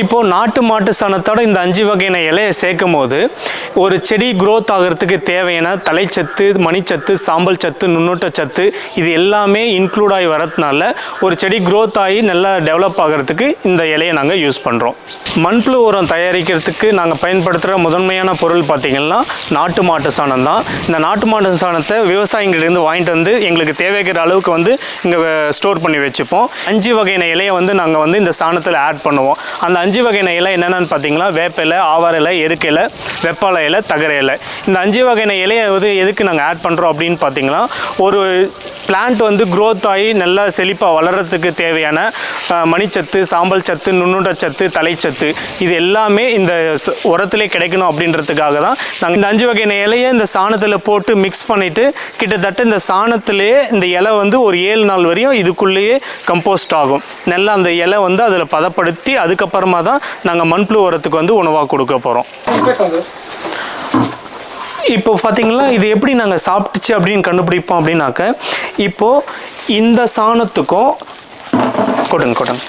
இப்போது நாட்டு மாட்டு சாணத்தோட இந்த அஞ்சு வகையான இலையை சேர்க்கும் போது ஒரு செடி க்ரோத் ஆகிறதுக்கு தேவையான தலைச்சத்து மணிச்சத்து சாம்பல் சத்து நுண்ணூட்ட சத்து இது எல்லாமே இன்க்ளூட் ஆகி வரதுனால ஒரு செடி க்ரோத் ஆகி நல்லா டெவலப் ஆகிறதுக்கு இந்த இலையை நாங்கள் யூஸ் பண்ணுறோம் மண்புழு உரம் தயாரிக்கிறதுக்கு நாங்கள் பயன்படுத்துகிற முதன்மையான பொருள் பார்த்திங்கன்னா நாட்டு மாட்டு சாணம் தான். இந்த நாட்டு மாட்டு சாணத்தை விவசாயிகளிருந்து வாங்கிட்டு வந்து எங்களுக்கு தேவைக்கிற அளவுக்கு வந்து இங்கே ஸ்டோர் பண்ணி வச்சுப்போம். அஞ்சு வகையான இலையை வந்து நாங்கள் வந்து இந்த சாணத்தில் ஆட் பண்ணுவோம். அந்த அஞ்சு வகையான இலை என்னென்னு பார்த்தீங்கன்னா வேப்ப இலை ஆவார இலை எருக்கு இலை இலை தகர இலை. இந்த அஞ்சு வகையான இலையை வந்து எதுக்கு நாங்கள் ஆட் பண்ணுறோம் அப்படின்னு பார்த்தீங்கன்னா ஒரு பிளான்ட் வந்து க்ரோத் ஆகி நல்லா செழிப்பாக வளர்கிறதுக்கு தேவையான மணிச்சத்து சாம்பல் சத்து நுண்ணுண்ட தலைச்சத்து இது எல்லாமே இந்த உரத்திலே கிடைக்கணும் அப்படின்றதுக்காக தான் நாங்கள் இந்த அஞ்சு வகையான இலையை இந்த சாணத்தில் போட்டு மிக்ஸ் பண்ணிவிட்டு கிட்டத்தட்ட இந்த சாணத்திலேயே இந்த இலை வந்து ஒரு ஏழு நாள் வரையும் இதுக்குள்ளேயே கம்போஸ்ட் ஆகும். நல்லா அந்த இலை வந்து அதில் பதப்படுத்தி அதுக்கப்புறமா தான் நாங்கள் மண்புழு உரத்துக்கு வந்து உணவாக கொடுக்க போகிறோம் இப்போ பார்த்தீங்களா இது எப்படி நாங்கள் சாப்பிட்டுச்சு அப்படின்னு கண்டுபிடிப்போம் அப்படின்னாக்க இப்போது இந்த சாணத்துக்கும் கொடுங்க கொடுங்க.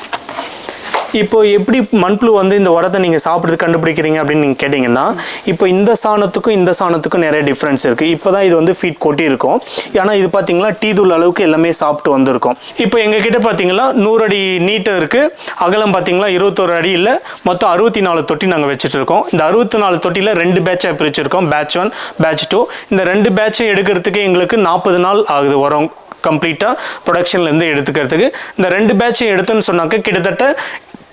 இப்போ எப்படி மண்புழு வந்து இந்த உரத்தை நீங்கள் சாப்பிட்றது கண்டுபிடிக்கிறீங்க அப்படின்னு நீங்கள் கேட்டிங்கன்னா இப்போ இந்த சாணத்துக்கும் இந்த சாணத்துக்கும் நிறைய டிஃப்ரென்ஸ் இருக்குது இப்போ தான் இது வந்து ஃபீட் கொட்டி இருக்கும். ஏன்னா இது பார்த்தீங்கன்னா டீ தூள் அளவுக்கு எல்லாமே சாப்பிட்டு வந்திருக்கும். இப்போ எங்கள் கிட்ட பார்த்தீங்கன்னா நூறு அடி நீட்டம் இருக்குது அகலம் பார்த்தீங்களா இருபத்தோரு அடி இல்லை. மொத்தம் அறுபத்தி நாலு தொட்டி நாங்கள் வச்சுட்டு இருக்கோம் இந்த அறுபத்தி நாலு தொட்டியில் ரெண்டு பேட்சாக பிரிச்சிருக்கோம். பேட்ச் ஒன் பேட்ச் டூ இந்த ரெண்டு பேட்சை எடுக்கிறதுக்கு எங்களுக்கு நாற்பது நாள் ஆகுது உரம் கம்ப்ளீட்டாக ப்ரொடக்ஷன்லேருந்து எடுத்துக்கிறதுக்கு. இந்த ரெண்டு பேட்சை எடுத்துன்னு சொன்னாக்க கிட்டத்தட்ட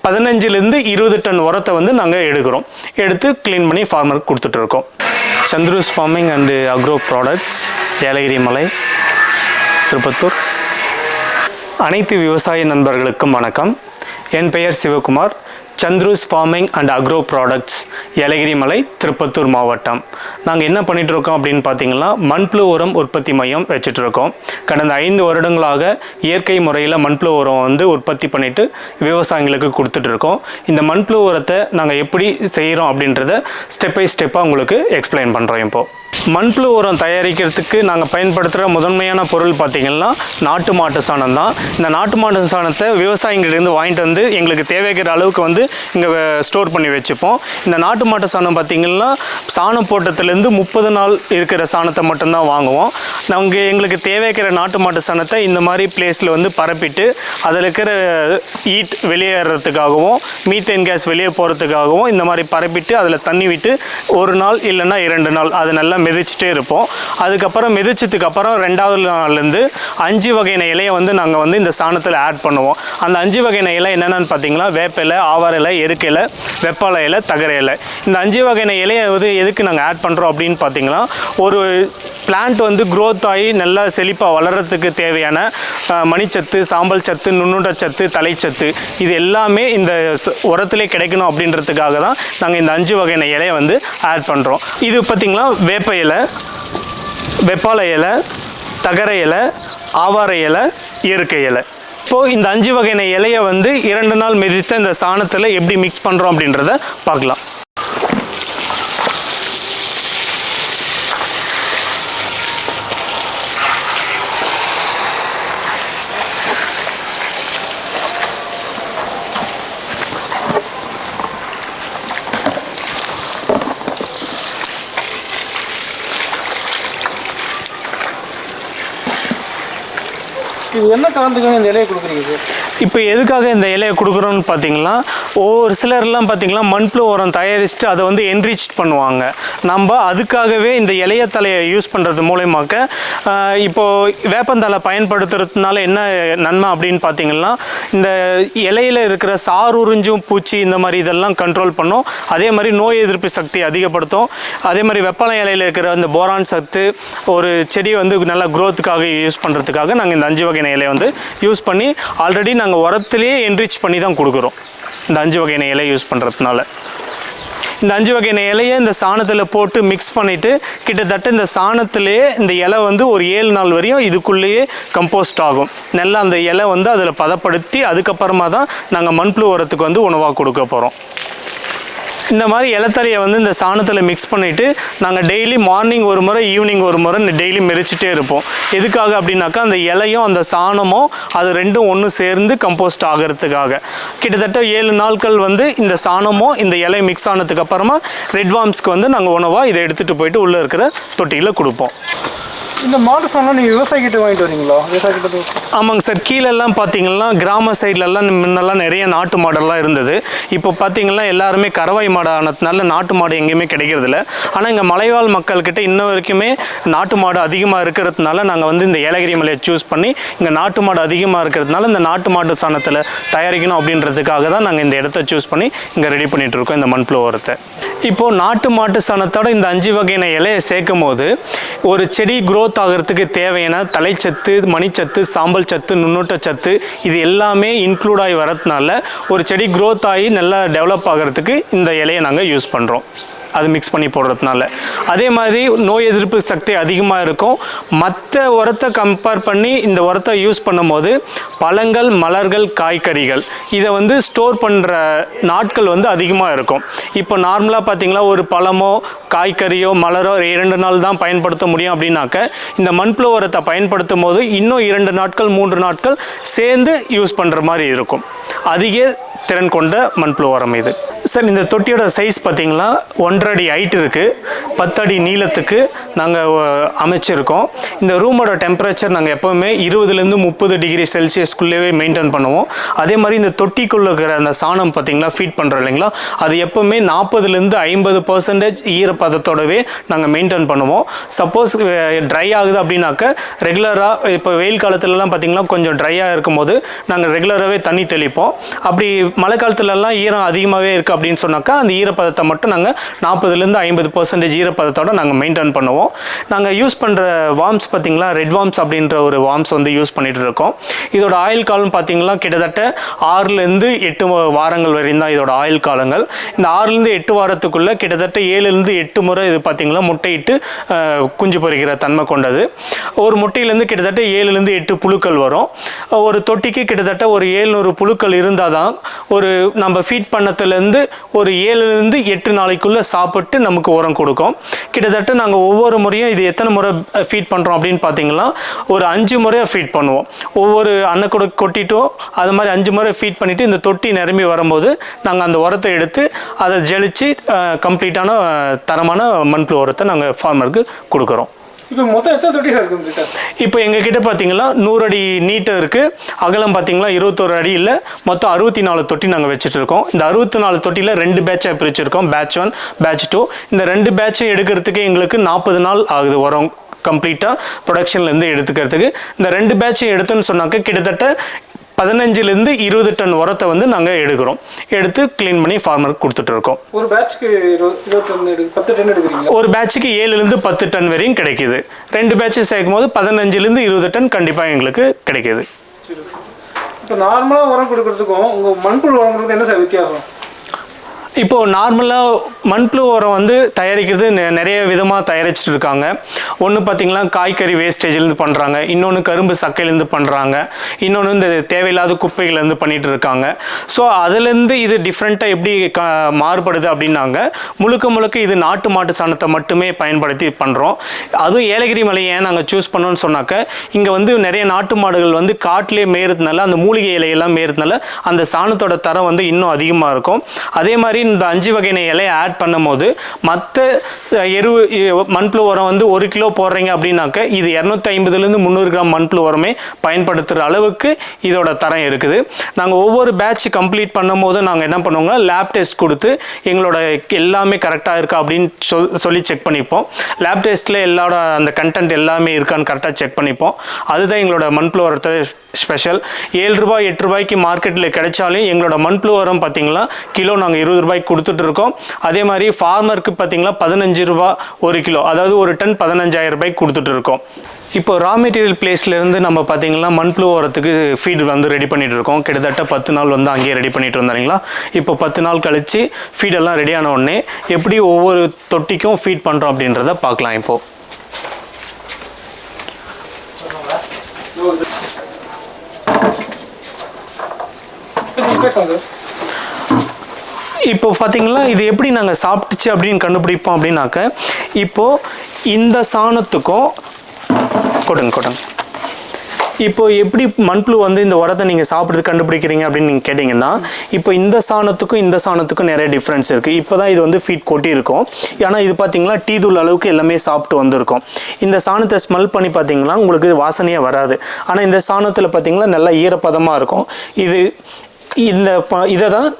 பதினஞ்சுலேருந்து இருபது டன் உரத்தை வந்து நாங்கள் எடுக்கிறோம். எடுத்து க்ளீன் பண்ணி ஃபார்மருக்கு கொடுத்துட்ருக்கோம் Chandrus farming and agro products Yelagiri மலை திருப்பத்தூர். அனைத்து விவசாய நண்பர்களுக்கும் வணக்கம். என் பெயர் Sivakumar. Chandrus farming and agro products Yelagiri மலை திருப்பத்தூர் மாவட்டம். நாங்கள் என்ன பண்ணிகிட்டு இருக்கோம் அப்படின்னு பார்த்தீங்கன்னா மண்புழு உரம் உற்பத்தி மையம் வச்சுட்டு இருக்கோம் கடந்த ஐந்து வருடங்களாக இயற்கை முறையில் மண்புழு உரம் வந்து உற்பத்தி பண்ணிட்டு விவசாயிகளுக்கு கொடுத்துட்டு இருக்கோம் இந்த மண்புழு உரத்தை நாங்கள் எப்படி செய்கிறோம் அப்படின்றத ஸ்டெப் பை ஸ்டெப்பாக உங்களுக்கு எக்ஸ்பிளைன் பண்ணுறோம் இப்போது மண்புழு உரம் தயாரிக்கிறதுக்கு நாங்கள் பயன்படுத்துகிற முதன்மையான பொருள் பார்த்திங்கன்னா நாட்டு மாட்டு சாணம் தான். இந்த நாட்டு மாட்டு சாணத்தை விவசாயிகளிருந்து வாங்கிட்டு வந்து எங்களுக்கு தேவைக்கிற அளவுக்கு வந்து இங்கே ஸ்டோர் பண்ணி வச்சுப்போம். இந்த நாட்டு மாட்டு சாணம் பார்த்திங்கன்னா சாணம் போட்டத்துலேருந்து முப்பது நாள் இருக்கிற சாணத்தை மட்டும்தான் வாங்குவோம். நாங்கள் எங்களுக்கு தேவைக்கிற நாட்டு மாட்டு சாணத்தை இந்த மாதிரி பிளேஸில் வந்து பரப்பிட்டு அதில் இருக்கிற ஈட் வெளியேறதுக்காகவும் மீத்தேன் கேஸ் வெளியே போகிறதுக்காகவும் இந்த மாதிரி பரப்பிட்டு அதில் தண்ணி விட்டு ஒரு நாள் இல்லைன்னா இரண்டு நாள் அது நல்லா மெது மிதிச்சிட்டே இருப்போம். அதுக்கப்புறம் மிதிச்சதுக்கு அப்புறம் ரெண்டாவது நாள்லேருந்து அஞ்சு வகையான இலையை வந்து நாங்கள் வந்து இந்த சாணத்தில் ஆட் பண்ணுவோம். அந்த அஞ்சு வகையான இலை என்னென்னு பார்த்தீங்கன்னா வேப்ப இலை ஆவார இலை எருக்கு இலை இலை தகர இலை. இந்த அஞ்சு வகையான இலையை வந்து எதுக்கு நாங்கள் ஆட் பண்ணுறோம் அப்படின்னு பார்த்தீங்கன்னா ஒரு பிளான்ட் வந்து க்ரோத் ஆகி நல்லா செழிப்பாக வளர்கிறதுக்கு தேவையான மணிச்சத்து சாம்பல் சத்து நுண்ணுண்ட சத்து தலைச்சத்து இது எல்லாமே இந்த உரத்திலே கிடைக்கணும் அப்படின்றதுக்காக தான் நாங்கள் இந்த அஞ்சு வகையான இலையை வந்து ஆட் பண்ணுறோம் இது பார்த்திங்கன்னா வேப்ப இலை வெப்பாலை இலை தகர இலை ஆவார இலை இயற்கை இலை. இப்போது இந்த அஞ்சு வகையான இலையை வந்து இரண்டு நாள் மிதித்த இந்த சாணத்தில் எப்படி மிக்ஸ் பண்ணுறோம் அப்படின்றத பார்க்கலாம். என்ன காரணத்துக்காக இந்த இலையை கொடுக்குறீங்க சார்? இப்போ எதுக்காக இந்த இலையை கொடுக்குறோன்னு பார்த்தீங்கன்னா ஒவ்வொரு சிலர்லாம் பார்த்தீங்கன்னா மண்புழு உரம் தயாரிச்சுட்டு அதை வந்து என்ரிச் பண்ணுவாங்க. நம்ம அதுக்காகவே இந்த இலைய தலையை யூஸ் பண்ணுறது மூலயமாக்க இப்போது வேப்பந்தலை பயன்படுத்துறதுனால என்ன நன்மை அப்படின்னு பார்த்தீங்கன்னா இந்த இலையில இருக்கிற சார் உறிஞ்சும் பூச்சி இந்த மாதிரி இதெல்லாம் கண்ட்ரோல் பண்ணும். அதே மாதிரி நோய் எதிர்ப்பு சக்தி அதிகப்படுத்தும். அதே மாதிரி வெப்பலை இலையில இருக்கிற அந்த போரான் சத்து ஒரு செடி வந்து நல்லா க்ரோத்துக்காக யூஸ் பண்ணுறதுக்காக நாங்கள் இந்த அஞ்சு வகையான இலையை வந்து யூஸ் பண்ணி ஆல்ரெடி நாங்கள் உரத்துலேயே என்ரிச் பண்ணி தான் கொடுக்குறோம். இந்த அஞ்சு வகையான இலை யூஸ் பண்ணுறதுனால இந்த அஞ்சு வகையான இலையை இந்த சாணத்தில் போட்டு மிக்ஸ் பண்ணிவிட்டு கிட்டத்தட்ட இந்த சாணத்திலேயே இந்த இலை வந்து ஒரு ஏழு நாள் வரையும் இதுக்குள்ளேயே கம்போஸ்ட் ஆகும். நல்லா அந்த இலை வந்து அதில் பதப்படுத்தி அதுக்கப்புறமா தான் நாங்கள் மண்புழு உரத்துக்கு வந்து உணவாக கொடுக்க போகிறோம் இந்த மாதிரி இலத்தறையை வந்து இந்த சாணத்தில் மிக்ஸ் பண்ணிவிட்டு நாங்கள் டெய்லி மார்னிங் ஒரு முறை ஈவினிங் ஒரு முறை டெய்லி மெரிச்சிட்டே இருப்போம். எதுக்காக அப்படின்னாக்கா அந்த இலையும் அந்த சாணமும் அது ரெண்டும் ஒன்று சேர்ந்து கம்போஸ்ட் ஆகிறதுக்காக. கிட்டத்தட்ட ஏழு நாட்கள் வந்து இந்த சாணமும் இந்த இலை மிக்ஸ் ஆனதுக்கு அப்புறமா ரெட் வார்ம்ஸ்க்கு வந்து நாங்கள் உணவாக இதை எடுத்துகிட்டு போயிட்டு உள்ளே இருக்கிற தொட்டியில் கொடுப்போம். இந்த மாட்டு சாணம் நீங்கள் விவசாயிக்கிட்ட வாங்கிட்டு வரீங்களா? விவசாயிக்கிட்ட ஆமாங்க சார். கீழெல்லாம் பார்த்தீங்கன்னா கிராம சைட்லலாம் முன்னெல்லாம் நிறைய நாட்டு மாடெல்லாம் இருந்தது. இப்போ பார்த்தீங்கன்னா எல்லாருமே கறவை மாடு ஆனதுனால நாட்டு மாடு எங்கேயுமே கிடைக்கிறதில்ல. ஆனால் இங்கே மலைவாழ் மக்கள்கிட்ட இன்ன வரைக்குமே நாட்டு மாடு அதிகமாக இருக்கிறதுனால நாங்கள் வந்து இந்த ஏலகிரி மலையை சூஸ் பண்ணி இங்கே நாட்டு மாடு அதிகமாக இருக்கிறதுனால இந்த நாட்டு மாட்டு சாணத்தில் தயாரிக்கணும் அப்படின்றதுக்காக தான் நாங்கள் இந்த இடத்த சூஸ் பண்ணி இங்கே ரெடி பண்ணிகிட்டு இருக்கோம் இந்த மண்புழு உரத்தை இப்போது நாட்டு மாட்டு சாணத்தோட இந்த அஞ்சு வகையான இலையை சேர்க்கும் போது ஒரு செடி க்ரோத் growth ஆகிறதுக்கு தேவையான தலைச்சத்து மணிச்சத்து சாம்பல் சத்து நுண்ணூட்ட சத்து இது எல்லாமே இன்க்ளூட் ஆகி வரதுனால ஒரு செடி க்ரோத் ஆகி நல்லா டெவலப் ஆகிறதுக்கு இந்த இலையை நாங்கள் யூஸ் பண்ணுறோம் அது மிக்ஸ் பண்ணி போடுறதுனால. அதே மாதிரி நோய் எதிர்ப்பு சக்தி அதிகமாக இருக்கும். மற்ற உரத்தை கம்பேர் பண்ணி இந்த உரத்தை யூஸ் பண்ணும்போது பழங்கள் மலர்கள் காய்கறிகள் இதை வந்து ஸ்டோர் பண்ணுற நாட்கள் வந்து அதிகமாக இருக்கும். இப்போ நார்மலாக பார்த்திங்களா ஒரு பழமோ காய்கறியோ மலரோ இரண்டு நாள் தான் பயன்படுத்த முடியும் அப்படின்னாக்க இந்த மண்புழு உரத்தை பயன்படுத்தும் போது இன்னும் இரண்டு நாட்கள் மூன்று நாட்கள் சேர்ந்து யூஸ் பண்ணுற மாதிரி இருக்கும். அதிக திறன் கொண்ட மண்புழு உரம் இது. சார் இந்த தொட்டியோட சைஸ் பார்த்தீங்களா? ஒன்றரை அடி ஹைட் இருக்குது பத்து அடி நீளத்துக்கு நாங்கள் அமைச்சிருக்கோம். இந்த ரூமோட டெம்பரேச்சர் நாங்கள் எப்போவுமே இருபதுலேருந்து முப்பது டிகிரி செல்சியஸ்க்குள்ளேயே மெயின்டைன் பண்ணுவோம். அதே மாதிரி இந்த தொட்டிக்குள்ளே இருக்கிற அந்த சாணம் பார்த்தீங்களா ஃபீட் பண்ணுறோம் இல்லைங்களா? அது எப்போவுமே நாற்பதுலேருந்து ஐம்பது பர்சன்டேஜ் ஈரப்பதத்தோடவே நாங்கள் மெயின்டைன் பண்ணுவோம். சப்போஸ் ட்ரை ஆகுது அப்படின்னாக்க ரெகுலராக இப்போ வெயில் காலத்துலலாம் பார்த்திங்கன்னா கொஞ்சம் ட்ரையாக இருக்கும்போது நாங்கள் ரெகுலராகவே தண்ணி தெளிப்போம். அப்படி மழை காலத்துலலாம் ஈரம் அதிகமாகவே இருக்குது அப்படின்னு சொன்னாக்கா அந்த ஈரப்பதத்தை மட்டும் நாங்கள் நாற்பதுலேருந்து ஐம்பது பர்சன்டேஜ் ஈரப்பதத்தோடு நாங்கள் மெயின்டைன் பண்ணுவோம். நாங்கள் யூஸ் பண்ணுற வார்ம்ஸ் பார்த்தீங்களா ரெட் வார்ம்ஸ் அப்படின்ற ஒரு வார்ம்ஸ் வந்து யூஸ் பண்ணிட்டு இருக்கோம். இதோட ஆயுள் காலம் பார்த்தீங்கன்னா கிட்டத்தட்ட ஆறுலேருந்து எட்டு வாரங்கள் வரையும் தான் இதோட ஆயுள் காலங்கள். இந்த ஆறுலேருந்து எட்டு வாரத்துக்குள்ளே கிட்டத்தட்ட ஏழுலேருந்து எட்டு முறை இது பார்த்திங்களா முட்டையிட்டு குஞ்சு பொறிக்கிற தன்மை கொண்டது. ஒரு முட்டையிலேருந்து கிட்டத்தட்ட ஏழுலேருந்து எட்டு புழுக்கள் வரும். ஒரு தொட்டிக்கு கிட்டத்தட்ட ஒரு ஏழ்நூறு புழுக்கள் இருந்தால் தான் ஒரு நம்ம ஃபீட் பண்ணத்துலேருந்து ஒரு ஏழுலேருந்து எட்டு நாளைக்குள்ளே சாப்பிட்டு நமக்கு உரம் கொடுக்கும். கிட்டத்தட்ட நாங்கள் ஒவ்வொரு முறையும் இது எத்தனை முறை ஃபீட் பண்ணுறோம் அப்படின்னு பார்த்தீங்கன்னா ஒரு அஞ்சு முறையாக ஃபீட் பண்ணுவோம். ஒவ்வொரு அன்னக்கூட கொட்டிட்டோம் அது மாதிரி அஞ்சு முறை ஃபீட் பண்ணிவிட்டு இந்த தொட்டி நிரம்பி வரும்போது நாங்கள் அந்த உரத்தை எடுத்து அதை ஜெலித்து கம்ப்ளீட்டான தரமான மண்புழு உரத்தை நாங்கள் ஃபார்மருக்கு கொடுக்குறோம். இப்போ மொத்தம் எத்தனை தொட்டி சார் இருக்கும் இப்போ எங்கள் கிட்ட பார்த்தீங்கன்னா நூறு அடி நீட்டம் இருக்குது அகலம் பார்த்தீங்கன்னா இருபத்தோரு அடி இல்லை. மொத்தம் அறுபத்தி நாலு தொட்டி நாங்கள் வச்சுட்டு இருக்கோம் இந்த அறுபத்தி நாலு தொட்டியில் ரெண்டு பேட்சாக பிரிச்சிருக்கோம். பேட்ச் ஒன் பேட்ச் டூ இந்த ரெண்டு பேட்சும் எடுக்கிறதுக்கு எங்களுக்கு நாற்பது நாள் ஆகுது உரம் கம்ப்ளீட்டாக ப்ரொடக்ஷன்லேருந்து எடுத்துக்கிறதுக்கு. இந்த ரெண்டு பேட்சும் எடுத்துன்னு சொன்னாக்க கிட்டத்தட்ட பதினஞ்சுலேருந்து இருபது டன் உரத்தை வந்து நாங்கள் எடுக்கிறோம். எடுத்து க்ளீன் பண்ணி ஃபார்மருக்கு கொடுத்துட்டு இருக்கோம். ஒரு பேட்ச்க்கு பத்து டன் எடுக்கிறீங்களா ஒரு பேட்சுக்கு ஏழுலேருந்து பத்து டன் வரையும் கிடைக்குது. ரெண்டு பேட்சு சேர்க்கும் போது பதினஞ்சுலேருந்து இருபது டன் கண்டிப்பாக எங்களுக்கு கிடைக்குது. இப்போ நார்மலாக உரம் கொடுக்கறதுக்கும் உங்கள் மண்புழு உரம் கொடுக்குறது என்ன சார் வித்தியாசம்? இப்போது நார்மலாக மண்புழு உரம் வந்து தயாரிக்கிறது நெ- நிறைய விதமாக தயாரிச்சுட்டு இருக்காங்க ஒன்று பார்த்திங்கன்னா காய்கறி வேஸ்டேஜ்லேருந்து பண்ணுறாங்க இன்னொன்று கரும்பு சக்கையிலேருந்து பண்ணுறாங்க இன்னொன்று இந்த தேவையில்லாத குப்பைகள்லேருந்து பண்ணிகிட்டு இருக்காங்க ஸோ அதுலேருந்து இது டிஃப்ரெண்ட்டாக எப்படி க மாறுபடுது அப்படின்னாங்க. முழுக்க முழுக்க இது நாட்டு மாட்டு சாணத்தை மட்டுமே பயன்படுத்தி பண்ணுறோம் அதுவும் ஏலகிரி மலையை ஏன் நாங்கள் சூஸ் பண்ணோன்னு சொன்னாக்க இங்கே வந்து நிறைய நாட்டு மாடுகள் வந்து காட்டிலே மேயறதுனால அந்த மூலிகை இலையெல்லாம் மேயறதுனால அந்த சாணத்தோட தரம் வந்து இன்னும் அதிகமாக இருக்கும். அதே மாதிரி இந்த அஞ்சு வகையான இலையை ஆட் பண்ணும்போது மற்ற எரு மண்புழு உரம் வந்து ஒரு கிலோ போடுறீங்க அப்படின்னாக்க இது இரநூத்தி ஐம்பதுலேருந்து முந்நூறு கிராம் மண்புழு உரமே பயன்படுத்துகிற அளவுக்கு இதோட தரம் இருக்குது. நாங்கள் ஒவ்வொரு பேட்ச் கம்ப்ளீட் பண்ணும்போது நாங்கள் என்ன பண்ணுவோங்க லேப் டெஸ்ட் கொடுத்து எங்களோட எல்லாமே கரெக்டாக இருக்கா அப்படின்னு சொல் சொல்லி செக் பண்ணிப்போம். லேப் டெஸ்ட்டில் எல்லாரோட அந்த கண்டென்ட் எல்லாமே இருக்கான்னு கரெக்டாக செக் பண்ணிப்போம். அதுதான் எங்களோட மண்புழு உரத்தை ஸ்பெஷல் ஏழு ரூபாய் எட்டு ரூபாய்க்கு மார்க்கெட்டில் கிடைச்சாலும் எங்களோட மண்புழு உரம் பார்த்தீங்கன்னா கிலோ நாங்கள் இருபது ரூபாய்க்கு கொடுத்துட்டு இருக்கோம். அதே மாதிரி ஃபார்மருக்கு பார்த்தீங்களா பதினஞ்சு ரூபா ஒரு கிலோ அதாவது ஒரு டன் பதினஞ்சாயிரம் ரூபாய்க்கு கொடுத்துட்டு இருக்கோம். இப்போ ரா மெட்டீரியல் பிளேஸ்லேருந்து நம்ம பார்த்தீங்கன்னா மண்புழு உரத்துக்கு ஃபீட் வந்து ரெடி பண்ணிட்டு இருக்கோம். கிட்டத்தட்ட பத்து நாள் வந்து அங்கேயே ரெடி பண்ணிட்டு இருந்தாங்களா இப்போ பத்து நாள் கழித்து ஃபீடெல்லாம் ரெடி ஆன உடனே எப்படி ஒவ்வொரு தொட்டிக்கும் ஃபீட் பண்ணுறோம் அப்படின்றத பார்க்கலாம் இப்போது சரி இப்போ பார்த்தீங்களா இது எப்படி நாங்கள் சாப்பிட்டுச்சு அப்படின்னு கண்டுபிடிப்போம் அப்படின்னாக்க இப்போ இந்த சாணத்துக்கும் கொடுங்க கொடுங்க இப்போ எப்படி மண்புழு வந்து இந்த உரத்தை நீங்கள் சாப்பிட்றது கண்டுபிடிக்கிறீங்க அப்படின்னு நீங்கள் கேட்டிங்கன்னா இப்போ இந்த சாணத்துக்கும் இந்த சாணத்துக்கும் நிறைய டிஃப்ரென்ஸ் இருக்குது இப்போ தான் இது வந்து ஃபீட் கொட்டியிருக்கும் ஏன்னா இது பார்த்தீங்கன்னா டீ தூள் அளவுக்கு எல்லாமே சாப்பிட்டு வந்திருக்கும். இந்த சாணத்தை ஸ்மெல் பண்ணி பார்த்தீங்கன்னா உங்களுக்கு வாசனையே வராது. ஆனால் இந்த சாணத்தில் பார்த்தீங்கன்னா நல்லா ஈரப்பதமாக இருக்கும். இது இந்த ப இதை தான்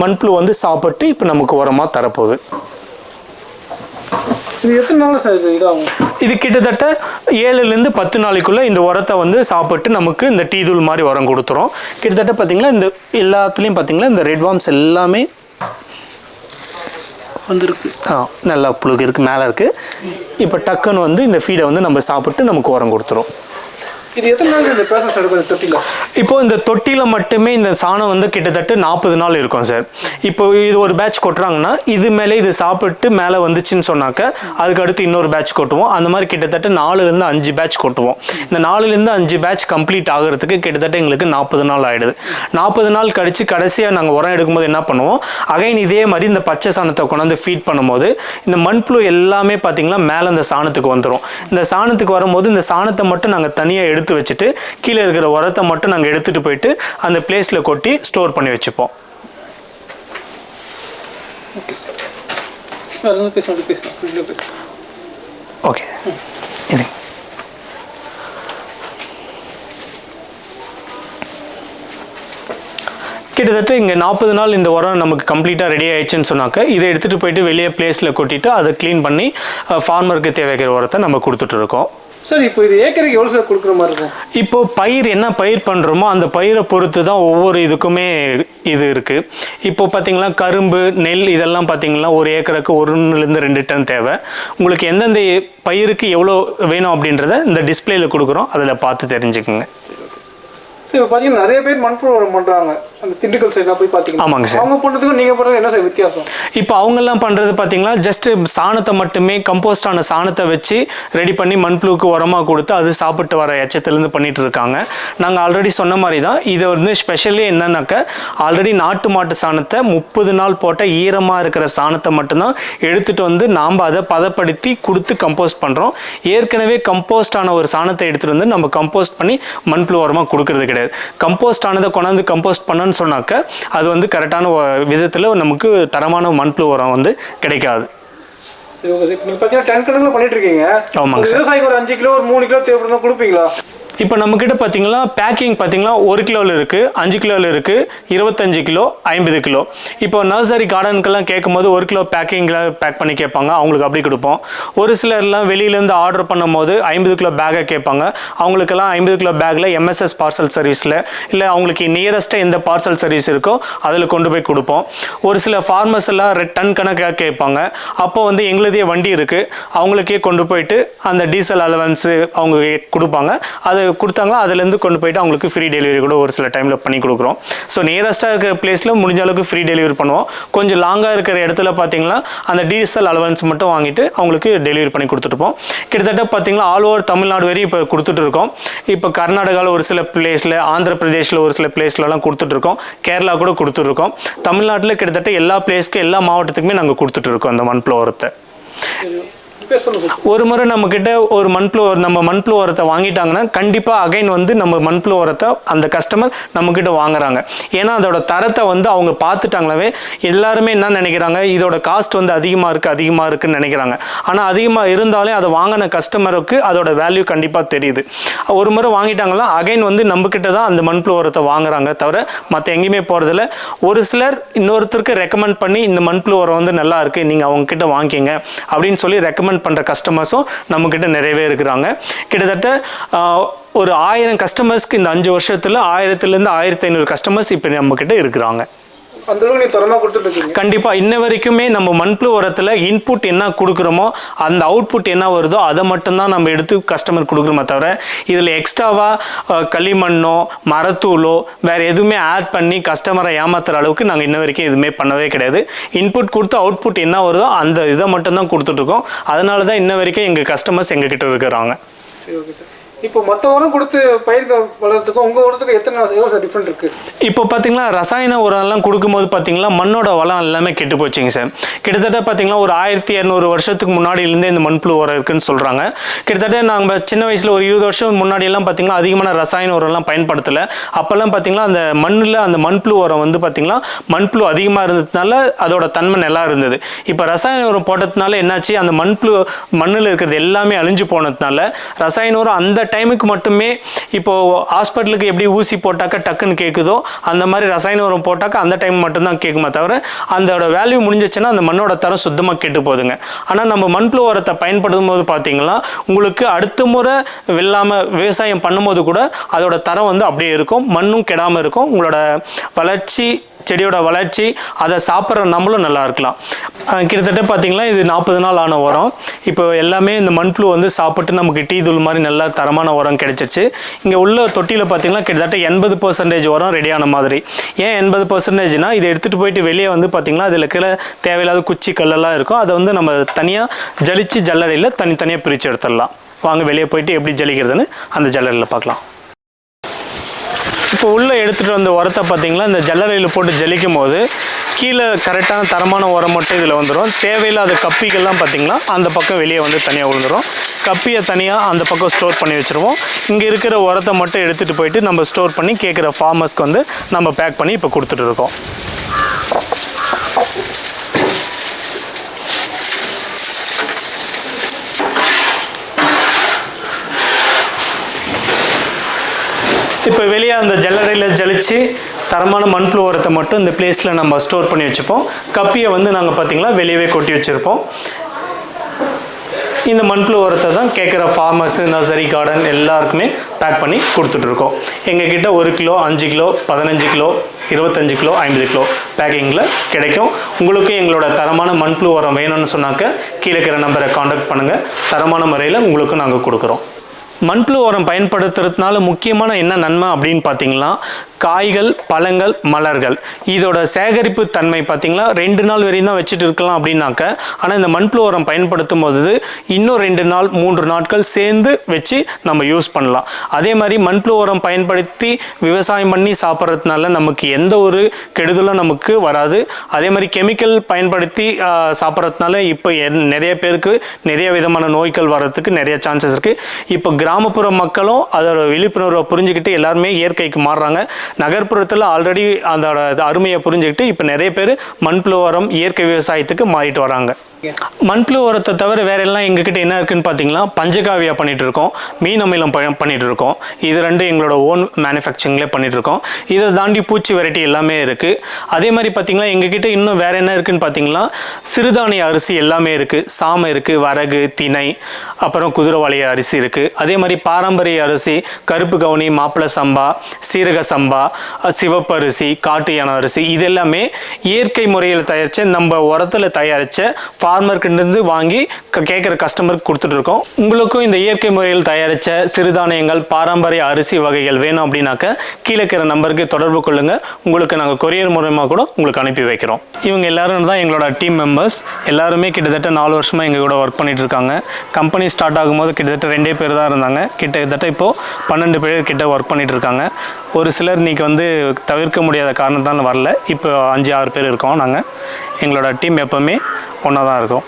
மண்புழு வந்து சாப்பிட்டு இப்போ நமக்கு உரமாக தரப்போகுது. இது எத்தனை நாள் சார் இது இதாகும்? இது கிட்டத்தட்ட ஏழுலேருந்து பத்து நாளைக்குள்ளே இந்த உரத்தை வந்து சாப்பிட்டு நமக்கு இந்த டீ தூள் மாதிரி உரம் கொடுத்துரும். கிட்டத்தட்ட பார்த்தீங்களா இந்த எல்லாத்துலேயும் பார்த்தீங்களா இந்த ரெட் வார்ம்ஸ் எல்லாமே வந்திருக்கு. ஆ நல்லா புழுகு இருக்குது மேலே இருக்குது இப்போ டக்குன்னு வந்து இந்த ஃபீடை வந்து நம்ம சாப்பிட்டு நமக்கு உரம் கொடுத்துரும். இது எத்தனை நாள் இந்த ப்ராசஸ் இருக்கும் இந்த தொட்டியில் இப்போ இந்த தொட்டியில் மட்டுமே இந்த சாணம் வந்து கிட்டத்தட்ட நாற்பது நாள் இருக்கும் சார். இப்போ இது ஒரு பேட்ச் கொட்டுறாங்கன்னா இது மேலே இது சாப்பிட்டு மேலே வந்துச்சுன்னு சொன்னாக்க அதுக்கு அடுத்து இன்னொரு பேட்ச் கொட்டுவோம். அந்த மாதிரி கிட்டத்தட்ட நாலுலேருந்து அஞ்சு பேட்ச் கொட்டுவோம். இந்த நாலுலேருந்து அஞ்சு பேட்ச் கம்ப்ளீட் ஆகிறதுக்கு கிட்டத்தட்ட எங்களுக்கு நாற்பது நாள் ஆகிடுது நாற்பது நாள் கழித்து கடைசியாக நாங்கள் உரம் எடுக்கும்போது என்ன பண்ணுவோம்? அகைன் இதே மாதிரி இந்த பச்சை சாணத்தை கொண்டாந்து ஃபீட் பண்ணும்போது இந்த மண்புழு எல்லாமே பார்த்தீங்கன்னா மேலே இந்த சாணத்துக்கு வந்துடும் இந்த சாணத்துக்கு வரும்போது இந்த சாணத்தை மட்டும் நாங்கள் தனியாக எடுத்து வச்சுட்டு கீழே இருக்கிற உரத்தை மட்டும் நாங்கள் எடுத்துகிட்டு போயிட்டு அந்த பிளேஸில் கொட்டி ஸ்டோர் பண்ணி வச்சுப்போம். ஓகே இருங்க கிட்டத்தட்ட இங்கே நாற்பது நாள் இந்த உரம் நமக்கு கம்ப்ளீட்டாக ரெடி ஆயிடுச்சுன்னு சொன்னாக்க இதை எடுத்துகிட்டு போயிட்டு வெளியே பிளேஸில் கொட்டிட்டு அதை க்ளீன் பண்ணி ஃபார்மருக்கு தேவைக்கிற உரத்தை நம்ம கொடுத்துட்டு இருக்கோம். சார் இப்போ இது ஏக்கருக்கு எவ்வளோ சார் கொடுக்குற மாதிரி இருக்கும்? இப்போ பயிர் என்ன பயிர் பண்ணுறோமோ அந்த பயிரை பொறுத்து தான் ஒவ்வொரு இதுக்குமே இது இருக்குது இப்போ பார்த்தீங்கன்னா கரும்பு நெல் இதெல்லாம் பார்த்தீங்கன்னா ஒரு ஏக்கருக்கு ஒன்றுலேருந்து ரெண்டு டன் தேவை. உங்களுக்கு எந்தெந்த பயிருக்கு எவ்வளோ வேணும் அப்படின்றத இந்த டிஸ்பிளேல கொடுக்குறோம். அதில் பார்த்து தெரிஞ்சுக்குங்க. சார் இப்போ பார்த்தீங்கன்னா நிறைய பேர் மண்புழு உரம் பண்ணுறாங்க அந்த திண்டுக்கல் சைட்லாம் போய் பார்த்தீங்கன்னா ஆமாங்க சார். அவங்க பண்ணுறதுக்கும் நீங்கள் பண்ணுறது என்ன சார் வித்தியாசம்? இப்போ அவங்கெல்லாம் பண்ணுறது பார்த்தீங்கன்னா ஜஸ்ட் சாணத்தை மட்டுமே கம்போஸ்டான சாணத்தை வச்சு ரெடி பண்ணி மண்புழுக்கு உரமாக கொடுத்து அது சாப்பிட்டு வர எச்சத்துலேருந்து பண்ணிட்டு இருக்காங்க. நாங்கள் ஆல்ரெடி சொன்ன மாதிரி தான் இதை வந்து ஸ்பெஷலி என்னன்னாக்க ஆல்ரெடி நாட்டு மாட்டு சாணத்தை முப்பது நாள் போட்ட ஈரமாக இருக்கிற சாணத்தை மட்டும்தான் எடுத்துகிட்டு வந்து நாம் அதை பதப்படுத்தி கொடுத்து கம்போஸ்ட் பண்ணுறோம் ஏற்கனவே கம்போஸ்ட் ஆன ஒரு சாணத்தை எடுத்துகிட்டு வந்து நம்ம கம்போஸ்ட் பண்ணி மண்புழு உரமாக கொடுக்கறது கிடையாது. கம்போஸ்ட் ஆனதை கொண்டாந்து கம்போஸ்ட் பண்ணன்னு சொன்னாக்க அது வந்து கரெக்டான விதத்தில் நமக்கு தரமான மண்புழு உரம் வந்து கிடைக்காது. சரி ஓகே சார் இப்போ நீங்கள் பார்த்தீங்கன்னா டன் கணக்கில் பண்ணிட்டு இருக்கீங்க. ஆமாங்க சார். விவசாயிக்கு ஒரு அஞ்சு கிலோ ஒரு மூணு கிலோ தேவைப்படுறதா கொடுப்பீங்களா? இப்போ நம்மக்கிட்ட பார்த்தீங்கன்னா பேக்கிங் பார்த்தீங்கன்னா ஒரு கிலோவில் இருக்குது அஞ்சு கிலோவில் இருக்குது இருபத்தஞ்சு கிலோ ஐம்பது கிலோ. இப்போ நர்சரி கார்டனுக்கெல்லாம் கேட்கும்போது ஒரு கிலோ பேக்கிங்கில் பேக் பண்ணி கேட்பாங்க அவங்களுக்கு அப்படி கொடுப்போம். ஒரு சிலர்லாம் வெளியிலேருந்து ஆர்டர் பண்ணும்போது ஐம்பது கிலோ பேக்கை கேட்பாங்க. அவங்களுக்கெல்லாம் ஐம்பது கிலோ பேக்கில் எம்எஸ்எஸ் பார்சல் சர்வீஸில் இல்லை அவங்களுக்கு நியரஸ்ட்டாக எந்த பார்சல் சர்வீஸ் இருக்கோ அதில் கொண்டு போய் கொடுப்போம். ஒரு சில ஃபார்மர்ஸ் எல்லாம் டன் கணக்காக கேட்பாங்க. அப்போ வந்து எங்களுதே வண்டி இருக்குது அவங்களுக்கே கொண்டு போயிட்டு அந்த டீசல் அலவன்ஸு அவங்க கொடுப்பாங்க. அது கொடுத்தாங்களோ அதுலேருந்து கொண்டு போயிட்டு அவங்களுக்கு ஃப்ரீ டெலிவரி கூட ஒரு சில டைமில் பண்ணி கொடுக்குறோம். ஸோ நியரஸ்ட்டாக இருக்கிற பிளேஸில் முடிஞ்ச அளவுக்கு ஃப்ரீ டெலிவரி பண்ணுவோம். கொஞ்சம் லாங்காக இருக்கிற இடத்துல பார்த்தீங்கன்னா அந்த டீசல் அலவன்ஸ் மட்டும் வாங்கிட்டு அவங்களுக்கு டெலிவரி பண்ணி கொடுத்துட்டுப்போம் கிட்டத்தட்ட பார்த்தீங்கன்னா ஆல் ஓவர் தமிழ்நாடு வரையும் இப்போ கொடுத்துட்டு இருக்கோம் இப்போ கர்நாடகாவில் ஒரு சில பிளேஸில் ஆந்திர பிரதேஷில் ஒரு சில பிளேஸ்லலாம் கொடுத்துட்ருக்கோம் கேரளா கூட கொடுத்துட்ருக்கோம் தமிழ்நாட்டில் கிட்டத்தட்ட எல்லா பிளேஸ்க்கும் எல்லா மாவட்டத்துக்குமே நாங்கள் கொடுத்துட்ருக்கோம் அந்த மண்புழு ஃப்ளோரத்தை ஒரு முறை நம்மக்கிட்ட ஒரு மண்புழு நம்ம மண்புழு உரத்தை வாங்கிட்டாங்கன்னா கண்டிப்பாக அகைன் வந்து நம்ம மண்புழு உரத்தை அந்த கஸ்டமர் நம்மக்கிட்ட வாங்குறாங்க. ஏன்னா அதோட தரத்தை வந்து அவங்க பார்த்துட்டாங்களாவே எல்லாருமே என்ன நினைக்கிறாங்க இதோட காஸ்ட் வந்து அதிகமாக இருக்குது அதிகமாக இருக்குன்னு நினைக்கிறாங்க. ஆனால் அதிகமாக இருந்தாலே அதை வாங்கின கஸ்டமருக்கு அதோட வேல்யூ கண்டிப்பாக தெரியுது. ஒரு முறை வாங்கிட்டாங்கன்னா அகைன் வந்து நம்மக்கிட்ட தான் அந்த மண்புழு உரத்தை வாங்குறாங்க தவிர மற்ற எங்கேயுமே போகிறதில்ல ஒரு சிலர் இன்னொருத்தருக்கு ரெக்கமெண்ட் பண்ணி இந்த மண்புழு உரம் வந்து நல்லா இருக்குது நீங்கள் அவங்க கிட்ட அப்படின்னு சொல்லி ரெக்கமெண்ட் பண்ணுற கஸ்டமர்ஸும் நம்மக்கிட்ட நிறையவே இருக்கிறாங்க. கிட்டத்தட்ட ஒரு ஆயிரம் கஸ்டமர்ஸ்க்கு இந்த அஞ்சு வருஷத்தில் ஆயிரத்துலேருந்து ஆயிரத்தி ஐநூறு கஸ்டமர்ஸ் இப்போ நம்மக்கிட்ட இருக்கிறாங்க. அந்த அளவுக்கு நீ தரமாக கொடுத்துட்டு இருக்கீங்க. கண்டிப்பாக இன்ன வரைக்குமே நம்ம மண்புழு உரத்தில் இன்புட் என்ன கொடுக்குறோமோ அந்த அவுட்புட் என்ன வருதோ அதை மட்டும்தான் நம்ம எடுத்து கஸ்டமர் கொடுக்குறோமே தவிர இதில் எக்ஸ்ட்ராவாக களிமண்ணோ மரத்தூளோ வேறு எதுவுமே ஆட் பண்ணி கஸ்டமரை ஏமாத்துற அளவுக்கு நாங்கள் இன்ன வரைக்கும் எதுவுமே பண்ணவே கிடையாது. இன்புட் கொடுத்து அவுட்புட் என்ன வருதோ அந்த இதை மட்டும்தான் கொடுத்துட்ருக்கோம் அதனால தான் இன்ன வரைக்கும் எங்கள் கஸ்டமர்ஸ் எங்ககிட்ட இருக்கிறாங்க. சரி ஓகே சார் இப்போ மற்ற உரம் கொடுத்து பயிர் வளர்றதுக்கும் உங்கள் உரத்துக்கு எத்தனை எவ்வளோ சார் டிஃப்ரெண்ட் இருக்குது இப்போ பார்த்தீங்கன்னா ரசாயன உரம்லாம் கொடுக்கும்போது பார்த்தீங்கன்னா மண்ணோட வளம் எல்லாமே கெட்டு போச்சுங்க சார் கிட்டத்தட்ட பார்த்தீங்கன்னா ஒரு ஆயிரத்தி இரநூறு வருஷத்துக்கு முன்னாடியிலேருந்தே இந்த மண்புழு உரம் இருக்குன்னு சொல்கிறாங்க கிட்டத்தட்ட நாங்கள் சின்ன வயசில் ஒரு இருபது வருஷம் முன்னாடியெல்லாம் பார்த்தீங்கன்னா அதிகமான ரசாயன உரம்லாம் பயன்படுத்தலை. அப்போல்லாம் பார்த்தீங்கன்னா அந்த மண்ணில் அந்த மண்புழு உரம் வந்து பார்த்தீங்கன்னா மண்புழு அதிகமாக இருந்ததுனால அதோட தன்மை நல்லா இருந்தது. இப்போ ரசாயன உரம் போட்டதுனால என்னாச்சு அந்த மண்புழு மண்ணில் இருக்கிறது எல்லாமே அழிஞ்சு போனதுனால ரசாயன உரம் அந்த டைமுக்கு மட்டுமே இப்போது ஹாஸ்பிட்டலுக்கு எப்படி ஊசி போட்டாக்கா டக்குன்னு கேட்குதோ அந்த மாதிரி ரசாயன உரம் போட்டாக்கா அந்த டைம் மட்டும்தான் கேட்குமே தவிர அதோட வேல்யூ முடிஞ்சிச்சுன்னா அந்த மண்ணோட தரம் சுத்தமாக கெட்டு போகுதுங்க. ஆனால் நம்ம மண்புழு உரத்தை பயன்படுத்தும் போது பார்த்தீங்கன்னா உங்களுக்கு அடுத்த முறை வெல்லாமல் விவசாயம் பண்ணும்போது கூட அதோட தரம் வந்து அப்படியே இருக்கும் மண்ணும் கெடாமல் இருக்கும். உங்களோட வளர்ச்சி செடியோட வளர்ச்சி அதை சாப்பிட்ற நம்மளும் நல்லா இருக்கலாம். கிட்டத்தட்ட பார்த்தீங்கன்னா இது நாற்பது நாள் ஆன உரம். இப்போ எல்லாமே இந்த மண்புழு வந்து சாப்பிட்டு நமக்கு டீ தூள் மாதிரி நல்ல தரமான உரம் கிடைச்சிருச்சு. இங்கே உள்ள தொட்டியில் பார்த்தீங்கன்னா கிட்டத்தட்ட எண்பது பர்சன்டேஜ் உரம் ரெடியான மாதிரி. ஏன் எண்பது பர்சன்டேஜ்னா இதை எடுத்துகிட்டு போயிட்டு வெளியே வந்து பார்த்தீங்கன்னா அதில் இருக்கிற தேவையில்லாத குச்சி கல்லெல்லாம் இருக்கும். அதை வந்து நம்ம தனியாக ஜலிச்சு ஜல்லடையில் தனித்தனியாக பிரித்து எடுத்துடலாம். வாங்க வெளியே போயிட்டு எப்படி ஜலிக்கிறதுன்னு அந்த ஜல்லடையில் பார்க்கலாம் இப்போ உள்ளே எடுத்துகிட்டு வந்த உரத்தை பார்த்தீங்களா இந்த ஜல்லறையில் போட்டு ஜலிக்கும் போது கீழே கரெக்டான தரமான உரம் மட்டும் இதில் வந்துடும் தேவையில்லாத கப்பிகள்லாம் பார்த்திங்கன்னா அந்த பக்கம் வெளியே வந்து தனியாக விழுந்துடும் கப்பியை தனியாக அந்த பக்கம் ஸ்டோர் பண்ணி வச்சுருவோம். இங்கே இருக்கிற உரத்தை மட்டும் எடுத்துகிட்டு போயிட்டு நம்ம ஸ்டோர் பண்ணி கேட்குற ஃபார்மர்ஸ்க்கு வந்து நம்ம பேக் பண்ணி இப்போ கொடுத்துட்டு இப்போ வெளியே அந்த ஜல்லடையில் ஜலிச்சு தரமான மண்புழு உரத்தை மட்டும் இந்த பிளேஸில் நம்ம ஸ்டோர் பண்ணி வச்சுப்போம். கப்பியை வந்து நாங்கள் பார்த்தீங்களா வெளியவே கொட்டி வச்சுருப்போம். இந்த மண்புழு உரத்தை தான் கேட்குற ஃபார்மர்ஸு நர்சரி கார்டன் எல்லாருக்குமே பேக் பண்ணி கொடுத்துட்ருக்கோோ எங்ககிட்ட ஒரு கிலோ அஞ்சு கிலோ பதினஞ்சு கிலோ இருபத்தஞ்சு கிலோ ஐம்பது கிலோ பேக்கிங்கில் கிடைக்கும். உங்களுக்கு எங்களோட தரமான மண்புழு உரம் வேணும்னு சொன்னாக்க கீழே இருக்கிற நம்பரை காண்டாக்ட் பண்ணுங்கள் தரமான முறையில் உங்களுக்கு நாங்கள் கொடுக்குறோம். மண்புழு உரம் பயன்படுத்துறதுனால முக்கியமான என்ன நன்மை அப்படின்னு பார்த்தீங்கன்னா காய்கள் பழங்கள் மலர்கள். இதோட சேகரிப்பு தன்மை பார்த்தீங்கன்னா ரெண்டு நாள் வரையும் தான் வச்சுட்டு இருக்கலாம் அப்படின்னாக்க ஆனால் இந்த மண்புழு உரம் பயன்படுத்தும் போது இன்னும் ரெண்டு நாள் மூன்று நாட்கள் சேர்ந்து வச்சு நம்ம யூஸ் பண்ணலாம். அதே மாதிரி மண்புழு உரம் பயன்படுத்தி விவசாயம் பண்ணி சாப்பிட்றதுனால நமக்கு எந்த ஒரு கெடுதலும் நமக்கு வராது. அதே மாதிரி கெமிக்கல் பயன்படுத்தி சாப்பிட்றதுனால இப்போ என்- நிறைய பேருக்கு நிறைய விதமான நோய்கள் வர்றதுக்கு நிறைய சான்சஸ் இருக்குது இப்போ கிராமப்புற மக்களும் அதோட விழிப்புணர்வை புரிஞ்சுக்கிட்டு எல்லாருமே இயற்கைக்கு மாறுறாங்க. நகர்ப்புறத்தில் ஆல்ரெடி அதோட அருமையை புரிஞ்சுக்கிட்டு இப்போ நிறைய பேர் மண்புழு உரம் இயற்கை விவசாயத்துக்கு மாறிட்டு வராங்க. மண்புழு உரத்தை தவிர வேற எல்லாம் எங்ககிட்ட என்ன இருக்குன்னு பார்த்தீங்கன்னா பஞ்சகாவியா பண்ணிட்டு இருக்கோம் மீன் அமிலம் ப- பண்ணிட்டு இருக்கோம் இது ரெண்டு எங்களோட ஓன் மேனுஃபேக்சரிங்லேயே பண்ணிட்டு இருக்கோம் இதை தாண்டி பூச்சி வெரைட்டி எல்லாமே இருக்கு. அதே மாதிரி பார்த்தீங்கன்னா எங்ககிட்ட இன்னும் வேற என்ன இருக்குன்னு பார்த்தீங்கன்னா சிறுதானிய அரிசி எல்லாமே இருக்கு. சாமை இருக்கு வரகு திணை அப்புறம் குதிரைவாளி அரிசி இருக்கு. அதே மாதிரி பாரம்பரிய அரிசி கருப்பு கவுனி மாப்பிள சம்பா சீரக சம்பா அஹ், சிவப்பரிசி காட்டு யானை அரிசி இது எல்லாமே இயற்கை முறையில் தயாரித்த நம்ம உரத்தில் தயாரித்த ஃபார்மர்கிட்டேருந்து வாங்கி கேட்குற கஸ்டமருக்கு கொடுத்துட்ருக்கோம் உங்களுக்கும் இந்த இயற்கை முறையில் தயாரித்த சிறுதானியங்கள் பாரம்பரிய அரிசி வகைகள் வேணும் அப்படின்னாக்க கீழே இருக்கிற நம்பருக்கு தொடர்பு கொள்ளுங்கள் உங்களுக்கு நாங்கள் கொரியர் மூலமாக கூட உங்களுக்கு அனுப்பி வைக்கிறோம். இவங்க எல்லாரும் தான் எங்களோட டீம் மெம்பர்ஸ் எல்லாருமே கிட்டத்தட்ட நாலு வருஷமாக எங்கள் கூட ஒர்க் பண்ணிட்டு இருக்காங்க. கம்பெனி ஸ்டார்ட் ஆகும்போது கிட்டத்தட்ட ரெண்டே பேர் தான் இருந்தாங்க. கிட்டத்தட்ட இப்போது பன்னெண்டு பேர் கிட்ட ஒர்க் பண்ணிட்டு இருக்காங்க. ஒரு சிலர் இன்னைக்கு வந்து தவிர்க்க முடியாத காரணத்தால் வரல. இப்போ அஞ்சு ஆறு பேர் இருக்கோம் நாங்கள் எங்களோட டீம் எப்போவுமே ஒன்றா தான் இருக்கோம்.